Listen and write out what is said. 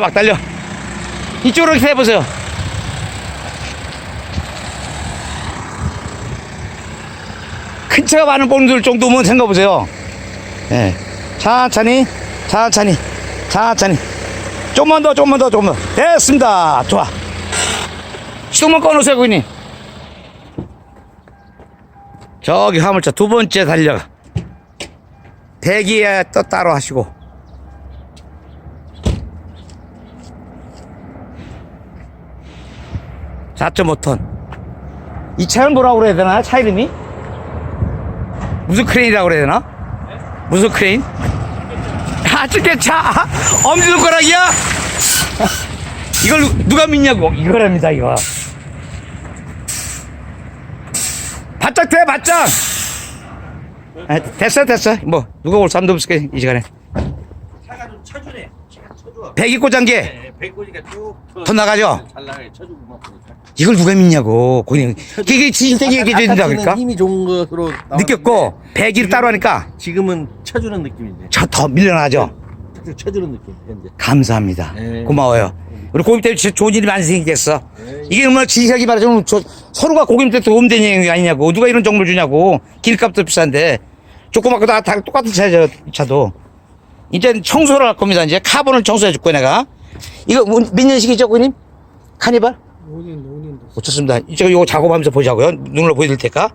막 달려. 이쪽으로 이렇게 해보세요. 큰 차가 많은 분들 정도면 생각해보세요. 예. 천천히, 천천히, 천천히. 조금만 더, 조금만 더, 조금만 더. 됐습니다. 좋아. 시동만 꺼놓으세요, 고객님. 저기 화물차 두 번째 달려가. 대기에 또 따로 하시고. 4.5톤. 이 차는 뭐라고 그래야 되나? 차 이름이? 무슨 크레인이라고 그래야 되나? 무슨 크레인? 아, 저게 차! 엄지손가락이야? 이걸 누- 누가 믿냐고. 이거랍니다, 이거. 바짝 돼, 바짝! 아, 됐어, 됐어. 뭐, 누가 올 사람도 없을 거이 시간에. 쳐주네. 차가 쳐줘. 배기 꽂은 게, 네, 배꼽이가 쭉. 더 나가죠? 잘 나가게 쳐주고 막 보니까. 이걸 누가 믿냐고. 그냥, 이게 진실되게 얘기해 준다, 그러니까. 힘이 좋은 것으로 나왔는데 느꼈고, 배기를 따로 하니까, 지금은 쳐주는 느낌인데. 저 더 밀려나죠? 툭툭 쳐주는 느낌. 현재. 감사합니다. 네. 고마워요. 우리 고객 때문에 진짜 좋은 일이 많이 생기겠어. 네. 이게 정말 진실하게 말하자면 저, 서로가 고객한테 도움되는 얘기 아니냐고. 누가 이런 정보를 주냐고. 길값도 비싼데. 조그맣고 다, 다 똑같은 차죠, 이 차도. 이제 청소를 할 겁니다. 이제 카본을 청소해 줄 거야, 내가. 이거 뭐- 몇 년식이죠, 고객님? 카니발? 5년, 5년 됐어. 못 쳤습니다. 제가 이거 작업하면서 보자고요. 눈으로 보여드릴 테니까.